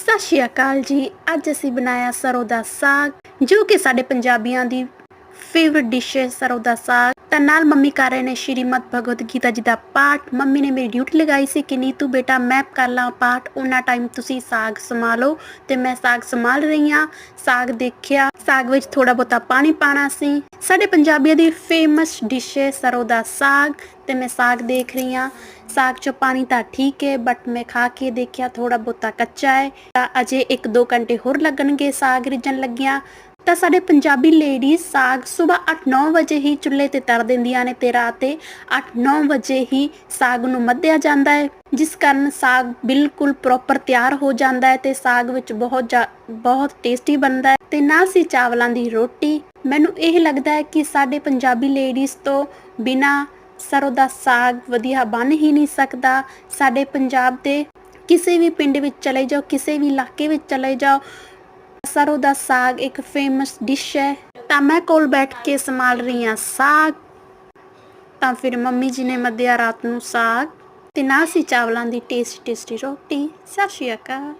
ਸਤਿ ਸ਼੍ਰੀ ਅਕਾਲ ਜੀ। ਅੱਜ ਅਸੀਂ ਬਣਾਇਆ ਸਰੋਂ ਦਾ ਸਾਗ, ਜੋ ਕਿ ਸਾਡੇ ਪੰਜਾਬੀਆਂ ਦੀ ਫੇਵਰਿਟ ਡਿਸ਼ ਹੈ ਸਰੋਂ ਦਾ ਸਾਗ। ਤਾਂ ਨਾਲ ਮੰਮੀ ਕਰ ਰਹੇ ਨੇ ਸ਼੍ਰੀਮਦ ਭਗਵਦ ਗੀਤਾ ਜੀ ਦਾ ਪਾਠ। ਮੰਮੀ ਨੇ ਮੇਰੀ ਡਿਊਟੀ ਲਗਾਈ ਸੀ ਕਿ ਨੀਤੂ ਬੇਟਾ, ਮੈਂ ਕਰ ਲਾਂ ਪਾਠ। ਉਹਨਾਂ ਟਾਈਮ ਤੁਸੀਂ ਸਾਗ ਸੰਭਾਲੋ ਤੇ ਮੈਂ ਸਾਗ ਸੰਭਾਲ ਰਹੀ ਹਾਂ। ਸਾਗ ਦੇਖਿਆ, ਸਾਗ ਵਿੱਚ ਥੋੜਾ ਬਹੁਤਾ ਪਾਣੀ ਪਾਣਾ ਸੀ। ਸਾਡੇ ਪੰਜਾਬੀਆਂ ਦੀ ਫੇਮਸ ਡਿਸ਼ ਹੈ ਸਰੋਂ ਦਾ ਸਾਗ। ਤੇ ਮੈਂ ਸਾਗ ਦੇਖ ਰਹੀ ਹਾਂ। ਸਾਗ ਚ ਪਾਣੀ ਤਾਂ ਠੀਕ ਹੈ ਬਟ ਮੈਂ ਖਾ ਕੇ ਦੇਖਿਆ ਥੋੜਾ ਬਹੁਤਾ ਕੱਚਾ ਹੈ। ਤਾਂ ਅਜੇ 1-2 ਘੰਟੇ ਹੋਰ ਲੱਗਣਗੇ ਸਾਗ ਰਿੱਝਣ ਲੱਗਿਆ। ਤਾਂ ਸਾਡੇ ਪੰਜਾਬੀ ਲੇਡੀਜ਼ ਸਾਗ ਸਵੇਰ 8-9 ਵਜੇ ਹੀ ਚੁੱਲ੍ਹੇ ਤੇ ਤਰ ਦਿੰਦੀਆਂ ਨੇ ਤੇ ਰਾਤ ਤੇ 8-9 ਵਜੇ ਹੀ ਸਾਗ ਨੂੰ ਮੱਧਿਆ ਜਾਂਦਾ ਹੈ, ਜਿਸ ਕਾਰਨ ਸਾਗ ਬਿਲਕੁਲ ਪ੍ਰੋਪਰ ਤਿਆਰ ਹੋ ਜਾਂਦਾ ਹੈ ਤੇ ਸਾਗ ਵਿੱਚ ਬਹੁਤ ਬਹੁਤ ਟੇਸਟੀ ਬਣਦਾ ਹੈ। ਤੇ ਨਾ ਸੀ ਚਾਵਲਾਂ ਦੀ ਰੋਟੀ। ਮੈਨੂੰ ਇਹ ਲੱਗਦਾ ਹੈ ਕਿ ਸਾਡੇ ਪੰਜਾਬੀ ਲੇਡੀਜ਼ ਤੋਂ ਬਿਨਾ ਸਰੋਂ ਦਾ ਸਾਗ ਵਧੀਆ ਬਣ ਹੀ ਨਹੀਂ ਸਕਦਾ। ਸਾਡੇ ਪੰਜਾਬ ਦੇ ਕਿਸੇ ਵੀ ਪਿੰਡ ਵਿੱਚ ਚਲੇ ਜਾਓ, ਕਿਸੇ ਵੀ ਇਲਾਕੇ ਵਿੱਚ ਚਲੇ ਜਾਓ ਸਰੋਂ ਦਾ ਸਾਗ ਇੱਕ ਫੇਮਸ ਡਿਸ਼ ਹੈ। ਤਾਂ ਮੈਂ ਕੋਲ ਬੈਠ ਕੇ ਸੰਭਾਲ ਰਹੀ ਹਾਂ ਸਾਗ। ਤਾਂ ਫਿਰ ਮੰਮੀ ਜੀ ਨੇ ਮੱਧਿਆ ਰਾਤ ਨੂੰ ਸਾਗ। ਤੇ ਨਾਲ ਸੀ ਚਾਵਲਾਂ ਦੀ ਟੇਸਟੀ ਟੇਸਟੀ ਰੋਟੀ। ਸਤਿ ਸ਼੍ਰੀ ਅਕਾਲ।